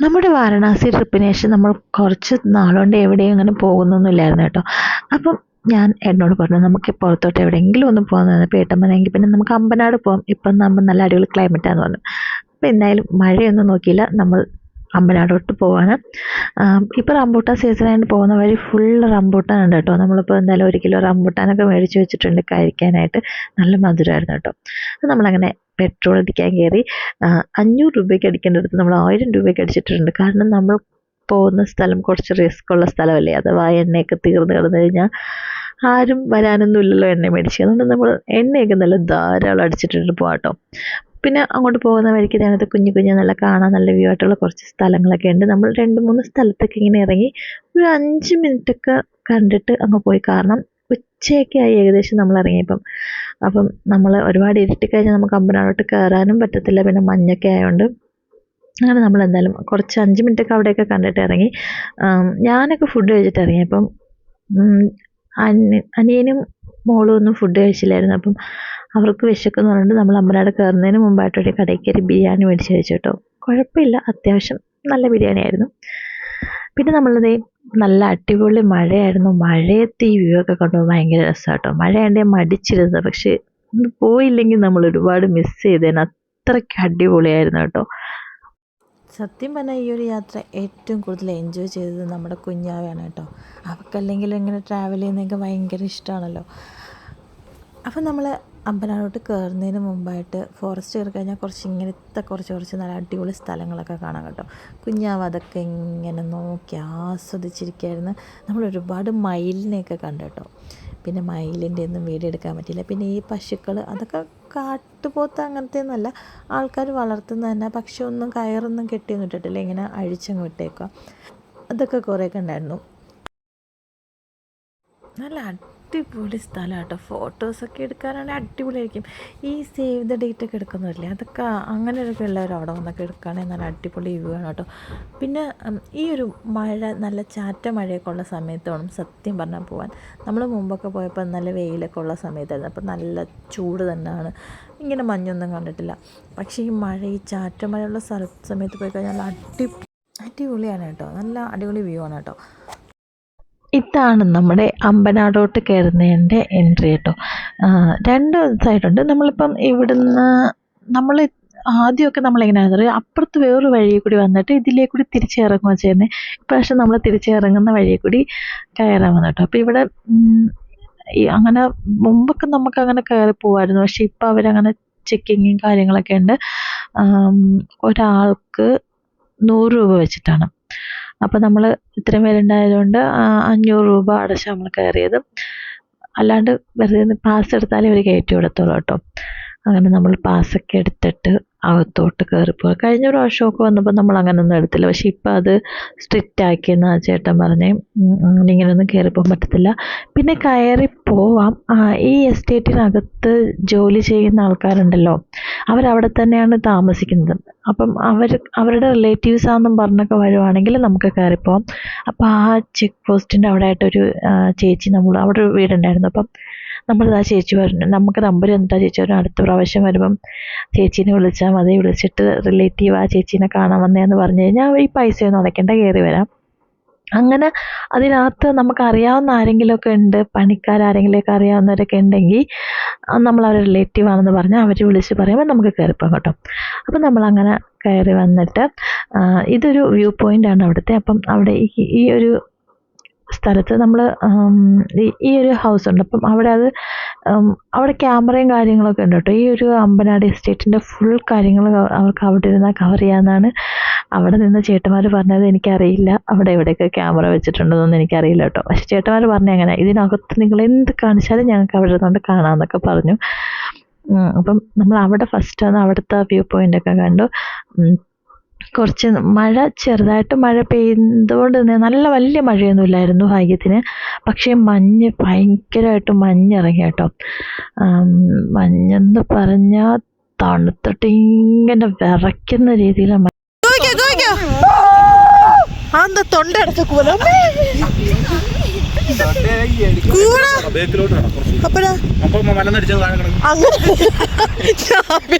നമ്മുടെ വാരണാസി ട്രിപ്പിന് ശേഷം നമ്മൾ കുറച്ച് നാളുകൊണ്ട് എവിടെയും അങ്ങനെ പോകുന്നൊന്നുമില്ലായിരുന്നു കേട്ടോ. അപ്പം ഞാൻ എന്നോട് പറഞ്ഞു നമുക്ക് പുറത്തോട്ട് എവിടെയെങ്കിലും ഒന്ന് പോകാമെന്ന് അപ്പോൾ ഏട്ടമ്മനെങ്കിൽ പിന്നെ നമുക്ക് അമ്പനാട് പോകാം ഇപ്പം നമ്മൾ നല്ല അടിപൊളി ക്ലൈമറ്റാന്ന് പറഞ്ഞു. അപ്പം എന്തായാലും മഴയൊന്നും നോക്കിയില്ല. നമ്മൾ അമ്പനാടോട്ട് പോവാണ്. ഇപ്പോൾ റംബൂട്ടാൻ സീസണായിട്ട് പോകുന്ന വഴി ഫുൾ റംബൂട്ടാൻ ഉണ്ട് കേട്ടോ. നമ്മളിപ്പോൾ എന്തായാലും ഒരു കിലോ റംബൂട്ടാനൊക്കെ മേടിച്ച് വെച്ചിട്ടുണ്ട് കഴിക്കാനായിട്ട്. നല്ല മധുരമായിരുന്നു കേട്ടോ. അപ്പോൾ നമ്മളങ്ങനെ പെട്രോൾ അടിക്കാൻ കയറി അഞ്ഞൂറ് രൂപയ്ക്ക് അടിക്കേണ്ടടുത്ത് നമ്മൾ ആയിരം രൂപയ്ക്ക് അടിച്ചിട്ടുണ്ട്. കാരണം നമ്മൾ പോകുന്ന സ്ഥലം കുറച്ച് റിസ്ക് ഉള്ള സ്ഥലമല്ലേ? അഥവാ എണ്ണയൊക്കെ തീർന്നു കിടന്നു കഴിഞ്ഞാൽ ആരും വരാനൊന്നുമില്ലല്ലോ എണ്ണ മേടിച്ച്. അതുകൊണ്ട് നമ്മൾ എണ്ണയൊക്കെ നല്ല ധാരാളം അടിച്ചിട്ടുണ്ട്. പോകാട്ടോ പിന്നെ അങ്ങോട്ട് പോകുന്ന വഴിക്ക് ഇതിനകത്ത് കുഞ്ഞു കുഞ്ഞു നല്ല കാണാൻ നല്ല വ്യൂ ആയിട്ടുള്ള കുറച്ച് സ്ഥലങ്ങളൊക്കെ ഉണ്ട്. നമ്മൾ രണ്ട് മൂന്ന് സ്ഥലത്തൊക്കെ ഇങ്ങനെ ഇറങ്ങി ഒരു അഞ്ച് മിനിറ്റൊക്കെ കണ്ടിട്ട് അങ്ങ് പോയി. കാരണം ഉച്ചയൊക്കെ ആയി ഏകദേശം നമ്മൾ ഇറങ്ങിയപ്പം. അപ്പം നമ്മൾ ഒരുപാട് ഇരുട്ടി കഴിഞ്ഞാൽ നമുക്ക് അമ്പനാടോട്ട് കയറാനും പറ്റത്തില്ല. പിന്നെ മഞ്ഞൊക്കെ ആയതുകൊണ്ട് അങ്ങനെ നമ്മൾ എന്തായാലും കുറച്ച് അഞ്ച് മിനിറ്റൊക്കെ അവിടെയൊക്കെ കണ്ടിട്ട് ഇറങ്ങി. ഞാനൊക്കെ ഫുഡ് കഴിച്ചിട്ട് ഇറങ്ങി. അപ്പം ഉം, അനി- അനിയനും മോളും ഒന്നും ഫുഡ് കഴിച്ചില്ലായിരുന്നു. അപ്പം അവർക്ക് വിശക്കെന്ന് പറഞ്ഞിട്ട് നമ്മൾ അമ്പനാട് കയറുന്നതിന് മുമ്പായിട്ട് ഒരു കടയിൽ ബിരിയാണി മേടിച്ച് കഴിച്ചു കേട്ടോ. കുഴപ്പമില്ല അത്യാവശ്യം നല്ല ബിരിയാണി ആയിരുന്നു പിന്നെ നമ്മളതേ നല്ല അടിപൊളി മഴയായിരുന്നു. മഴയത്ത് ഈ വ്യൂ ഒക്കെ കണ്ടു ഭയങ്കര രസമാട്ടോ മഴയാണ്ടേ മടിച്ചിരുന്നത്. പക്ഷെ പോയില്ലെങ്കിൽ നമ്മൾ ഒരുപാട് മിസ് ചെയ്തേനെ. അത്രയ്ക്ക് അടിപൊളിയായിരുന്നു കേട്ടോ. സത്യം പറഞ്ഞാൽ ഈ ഒരു യാത്ര ഏറ്റവും കൂടുതൽ എൻജോയ് ചെയ്തത് നമ്മുടെ കുഞ്ഞാവയാണ് കേട്ടോ. അവൾക്കല്ലെങ്കിൽ ഇങ്ങനെ ട്രാവൽ ചെയ്യുന്നതൊക്കെ ഭയങ്കര ഇഷ്ടമാണല്ലോ. അപ്പം നമ്മൾ അമ്പനാടോട്ട് കയറുന്നതിന് മുമ്പായിട്ട് ഫോറസ്റ്റ് കയറി കഴിഞ്ഞാൽ കുറച്ച് ഇങ്ങനത്തെ കുറച്ച് കുറച്ച് നല്ല അടിപൊളി സ്ഥലങ്ങളൊക്കെ കാണാം കേട്ടോ. കുഞ്ഞാവ് അതൊക്കെ ഇങ്ങനെ നോക്കി ആസ്വദിച്ചിരിക്കുകയായിരുന്നു. നമ്മൾ ഒരുപാട് മയിലിനെയൊക്കെ കണ്ടു കേട്ടോ. പിന്നെ മയിലിന്റെ ഒന്നും വീഡിയോ എടുക്കാൻ പറ്റില്ല പിന്നെ ഈ പശുക്കൾ അതൊക്കെ കാട്ടുപോത്ത് അങ്ങനത്തെ ഒന്നുമല്ല ആൾക്കാർ വളർത്തുന്ന തന്നെ. പക്ഷെ ഒന്നും കയറൊന്നും കെട്ടിയൊന്നും ഇട്ടിട്ടില്ല. ഇങ്ങനെ അഴിച്ചങ്ങ് വിട്ടേക്കുക. അതൊക്കെ കുറേ കണ്ടായിരുന്നു. നല്ല അടിപൊളി സ്ഥലം കേട്ടോ ഫോട്ടോസൊക്കെ എടുക്കാനാണെങ്കിൽ അടിപൊളിയായിരിക്കും. ഈ സേവ് ദ ഡേറ്റ് ഒക്കെ എടുക്കുന്നില്ലേ അതൊക്കെ അങ്ങനെയൊക്കെ ഉള്ളവർ അവിടെ വന്നൊക്കെ എടുക്കുകയാണെങ്കിൽ നല്ല അടിപൊളി വ്യൂ ആണ് കേട്ടോ. പിന്നെ ഈ ഒരു മഴ നല്ല ചാറ്റ മഴയൊക്കെ ഉള്ള സമയത്ത് വേണം സത്യം പറഞ്ഞാൽ പോകാൻ നമ്മൾ മുമ്പൊക്കെ പോയപ്പോൾ നല്ല വെയിലൊക്കെ ഉള്ള സമയത്തായിരുന്നു. അപ്പോൾ നല്ല ചൂട് തന്നെയാണ്. ഇങ്ങനെ മഞ്ഞൊന്നും കണ്ടിട്ടില്ല. പക്ഷേ ഈ മഴ ഈ ചാറ്റ മഴയുള്ള സ്ഥല സമയത്ത് പോയി കഴിഞ്ഞാൽ അടി അടിപൊളിയാണ് കേട്ടോ. നല്ല അടിപൊളി വ്യൂ ആണ് കേട്ടോ. ഇതാണ് നമ്മുടെ അമ്പനാടോട്ട് കയറുന്നതിന്റെ എൻട്രി കേട്ടോ രണ്ട് സൈഡുണ്ട് നമ്മളിപ്പം ഇവിടുന്ന് നമ്മൾ ആദ്യമൊക്കെ നമ്മളെങ്ങനെയാണെന്ന് പറയുക അപ്പുറത്ത് വേറൊരു വഴിയിൽ കൂടി വന്നിട്ട് ഇതിലേ കൂടി തിരിച്ചിറങ്ങുക ചെയ്യുന്നത് ഇപ്രാവശ്യം നമ്മൾ തിരിച്ചിറങ്ങുന്ന വഴിയിൽ കൂടി കയറാൻ വന്നിട്ടോ. അപ്പോൾ ഇവിടെ അങ്ങനെ മുമ്പൊക്കെ നമുക്ക് അങ്ങനെ കയറി പോകുമായിരുന്നു പക്ഷെ ഇപ്പം അവരങ്ങനെ ചെക്കിങ്ങും കാര്യങ്ങളൊക്കെ ഉണ്ട്. ഒരാൾക്ക് നൂറ് രൂപ വെച്ചിട്ടാണ്. അപ്പോൾ നമ്മൾ ഇത്രയും പേരുണ്ടായതുകൊണ്ട് അഞ്ഞൂറ് രൂപ അടച്ചാണ് നമ്മൾ കയറിയത്. അല്ലാണ്ട് വെറുതെ പാസ് എടുത്താലേ അവർ കയറ്റി വിടത്തുള്ളൂ കേട്ടോ. അങ്ങനെ നമ്മൾ പാസ്സൊക്കെ എടുത്തിട്ട് അകത്തോട്ട് കയറിപ്പോയി കഴിഞ്ഞ പ്രാവശ്യമൊക്കെ വന്നപ്പോൾ നമ്മൾ അങ്ങനെയൊന്നും എടുത്തില്ല. പക്ഷെ ഇപ്പം അത് സ്ട്രിക്റ്റ് ആക്കിയെന്ന് ആ ചേട്ടൻ പറഞ്ഞേ. ഇങ്ങനെയൊന്നും കയറിപ്പോകാൻ പറ്റത്തില്ല. പിന്നെ കയറി ഈ എസ്റ്റേറ്റിനകത്ത് ജോലി ചെയ്യുന്ന ആൾക്കാരുണ്ടല്ലോ. അവരവിടെ തന്നെയാണ് താമസിക്കുന്നത്. അപ്പം അവർ അവരുടെ റിലേറ്റീവ്സ് ആണെന്നും പറഞ്ഞൊക്കെ വരുവാണെങ്കിൽ നമുക്ക് കയറിപ്പോവാം. അപ്പോൾ ആ ചെക്ക് പോസ്റ്റിന്റെ അവിടെ ആയിട്ടൊരു ചേച്ചി നമ്മൾ അവിടെ ഒരു വീടുണ്ടായിരുന്നു. അപ്പം നമ്മൾ ആ ചേച്ചി പറഞ്ഞു നമുക്ക് നമ്പർ തന്നിട്ട് ആ ചേച്ചി പറഞ്ഞു അടുത്ത പ്രാവശ്യം വരുമ്പം ചേച്ചീനെ വിളിച്ചാൽ മതി വിളിച്ചിട്ട് റിലേറ്റീവ് ആ ചേച്ചീനെ കാണാൻ വന്നതെന്ന് പറഞ്ഞു കഴിഞ്ഞാൽ ഈ പൈസയൊന്നും അടയ്ക്കേണ്ട കയറി വരാം. അങ്ങനെ അതിനകത്ത് നമുക്ക് അറിയാവുന്ന ആരെങ്കിലുമൊക്കെ ഉണ്ട് പണിക്കാരാരെങ്കിലുമൊക്കെ അറിയാവുന്നവരൊക്കെ ഉണ്ടെങ്കിൽ നമ്മൾ അവരുടെ റിലേറ്റീവ് ആണെന്ന് പറഞ്ഞാൽ അവർ വിളിച്ച് പറയുമ്പോൾ നമുക്ക് കയറിപ്പോകാം കേട്ടോ. അപ്പം നമ്മളങ്ങനെ കയറി വന്നിട്ട് ഇതൊരു വ്യൂ പോയിന്റ് ആണ് അവിടുത്തെ. അപ്പം അവിടെ ഈ ഒരു സ്ഥലത്ത് നമ്മൾ ഈ ഒരു ഹൗസ് ഉണ്ട്. അപ്പം അവിടെ അത് അവിടെ ക്യാമറയും കാര്യങ്ങളൊക്കെ ഉണ്ട് കേട്ടോ. ഈ ഒരു അമ്പനാട് എസ്റ്റേറ്റിന്റെ ഫുൾ കാര്യങ്ങൾ അവർക്ക് അവിടെ ഇരുന്നാൽ കവർ ചെയ്യാമെന്നാണ് അവിടെ നിന്ന് ചേട്ടന്മാർ പറഞ്ഞത് എനിക്കറിയില്ല. അവിടെ എവിടെയൊക്കെ ക്യാമറ വെച്ചിട്ടുണ്ടെന്നൊന്നും എനിക്കറിയില്ല കേട്ടോ. പക്ഷെ ചേട്ടന്മാർ പറഞ്ഞ അങ്ങനെ ഇതിനകത്ത് നിങ്ങൾ എന്ത് കാണിച്ചാലും ഞങ്ങൾക്ക് അവിടെ ഇരുന്നുകൊണ്ട് കാണാമെന്നൊക്കെ പറഞ്ഞു. അപ്പം നമ്മൾ അവിടെ ഫസ്റ്റ് ആണ് അവിടുത്തെ വ്യൂ പോയിന്റ് ഒക്കെ കണ്ടു. കുറച്ച് മഴ ചെറുതായിട്ട് മഴ പെയ്തുകൊണ്ട് തന്നെ നല്ല വലിയ മഴയൊന്നും ഇല്ലായിരുന്നു ഭാഗ്യത്തിന്. പക്ഷേ മഞ്ഞ് ഭയങ്കരമായിട്ട് മഞ്ഞിറങ്ങി കേട്ടോ. മഞ്ഞെന്ന് പറഞ്ഞാൽ തണുത്തിട്ട് ഇങ്ങനെ വിറയ്ക്കുന്ന രീതിയിൽ എന്താ തൊണ്ട അടച്ച കൂല ബേക്കിലോട്ടാണ് കുറച്ച് അപ്പഴാ അപ്പൊ മലന്നടിച്ചത് താഴെ കിടക്കും അങ്ങനെ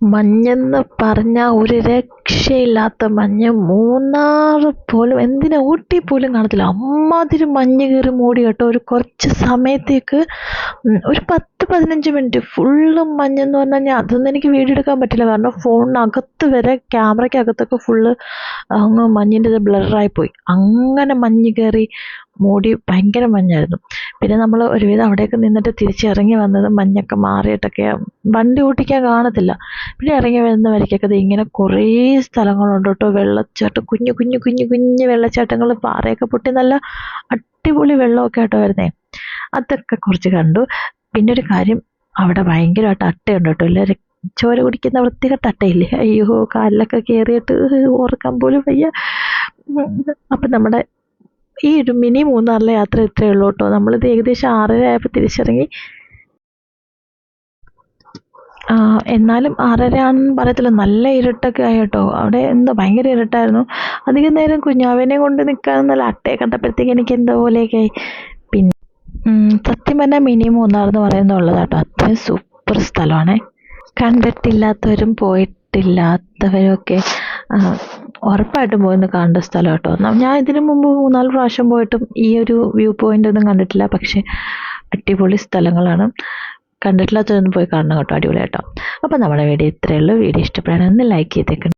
മഞ്ഞെന്ന് പറഞ്ഞ ഒരു രക്ഷയില്ലാത്ത മഞ്ഞ്. മൂന്നാർ പോലും എന്തിനാ ഊട്ടി പോലും കാണത്തില്ല. അമ്മാതിരി മഞ്ഞ് കയറി മൂടി കേട്ടോ. ഒരു കുറച്ച് സമയത്തേക്ക് ഒരു പത്ത് പതിനഞ്ച് മിനിറ്റ് ഫുള്ള് മഞ്ഞെന്ന് പറഞ്ഞാൽ ഞാൻ അതൊന്നും എനിക്ക് വീഡിയോ എടുക്കാൻ പറ്റില്ല. കാരണം ഫോണിനകത്ത് വരെ ക്യാമറയ്ക്കകത്തൊക്കെ ഫുള്ള് അങ്ങ് മഞ്ഞിന്റെ ബ്ലറായി പോയി. അങ്ങനെ മഞ്ഞ് കയറി മൂടി ഭയങ്കര മഞ്ഞായിരുന്നു. പിന്നെ നമ്മൾ ഒരുവിധം അവിടെയൊക്കെ നിന്നിട്ട് തിരിച്ചിറങ്ങി വന്നത് മഞ്ഞൊക്കെ മാറിയിട്ടൊക്കെ വണ്ടി ഓട്ടിക്കാൻ കാണത്തില്ല. പിന്നെ ഇറങ്ങി വരുന്ന വഴിക്കൊക്കെ ദേ ഇങ്ങനെ കുറേ സ്ഥലങ്ങളുണ്ട് കേട്ടോ. വെള്ളച്ചാട്ടം കുഞ്ഞു കുഞ്ഞു കുഞ്ഞു കുഞ്ഞു വെള്ളച്ചാട്ടങ്ങൾ പാറയൊക്കെ പൊട്ടി നല്ല അടിപൊളി വെള്ളമൊക്കെ ആട്ടോ വരുന്നേ. അതൊക്കെ കുറച്ച് കണ്ടു. പിന്നെ ഒരു കാര്യം അവിടെ ഭയങ്കരമായിട്ട് അട്ടയുണ്ട് കേട്ടോ. എല്ലാവരും ചോര കുടിക്കുന്ന വൃത്തികെട്ട അട്ടയില്ലേ അയ്യോ കാലിലൊക്കെ കയറിയിട്ട് ഓർക്കാൻ പോലും വയ്യ. അപ്പം നമ്മുടെ ഈ ഒരു മിനി മൂന്നാറിലെ യാത്ര ഇത്രയേ ഉള്ളൂ കേട്ടോ. നമ്മളിത് ഏകദേശം ആറര ആയപ്പോൾ തിരിച്ചിറങ്ങി. എന്നാലും ആറരയാണെന്ന് പറയത്തില്ല. നല്ല ഇരുട്ടൊക്കെ ആയി കേട്ടോ. അവിടെ എന്തോ ഭയങ്കര ഇരുട്ടായിരുന്നു. അധികം നേരം കുഞ്ഞാവിനെ കൊണ്ട് നിൽക്കാൻ നല്ല അട്ടയെ കണ്ടപ്പോഴത്തേക്ക് എനിക്ക് എന്തോ പോലെയൊക്കെ പിന്നെ സത്യം പറഞ്ഞാൽ മിനി മൂന്നാർ എന്ന് പറയുന്നത് കേട്ടോ. അത്രയും സൂപ്പർ സ്ഥലമാണേ. കണ്ടിട്ടില്ലാത്തവരും പോയിട്ടില്ലാത്തവരും ഒക്കെ ഉറപ്പായിട്ടും പോയിന്ന് കാണേണ്ട സ്ഥലം കേട്ടോ ഞാൻ ഇതിനു മുമ്പ് മൂന്നാൽ പ്രാവശ്യം പോയിട്ടും ഈ ഒരു വ്യൂ പോയിന്റ് ഒന്നും കണ്ടിട്ടില്ല. പക്ഷെ അടിപൊളി സ്ഥലങ്ങളാണ്. കണ്ടിട്ടില്ലാത്തതൊന്നും പോയി കാണണം കേട്ടോ. അടിപൊളി കേട്ടോ അപ്പോൾ നമ്മുടെ വീഡിയോ ഇത്രയേ ഉള്ളൂ. വീഡിയോ ഇഷ്ടപ്പെടാനൊന്ന് ലൈക്ക് ചെയ്തേക്കണം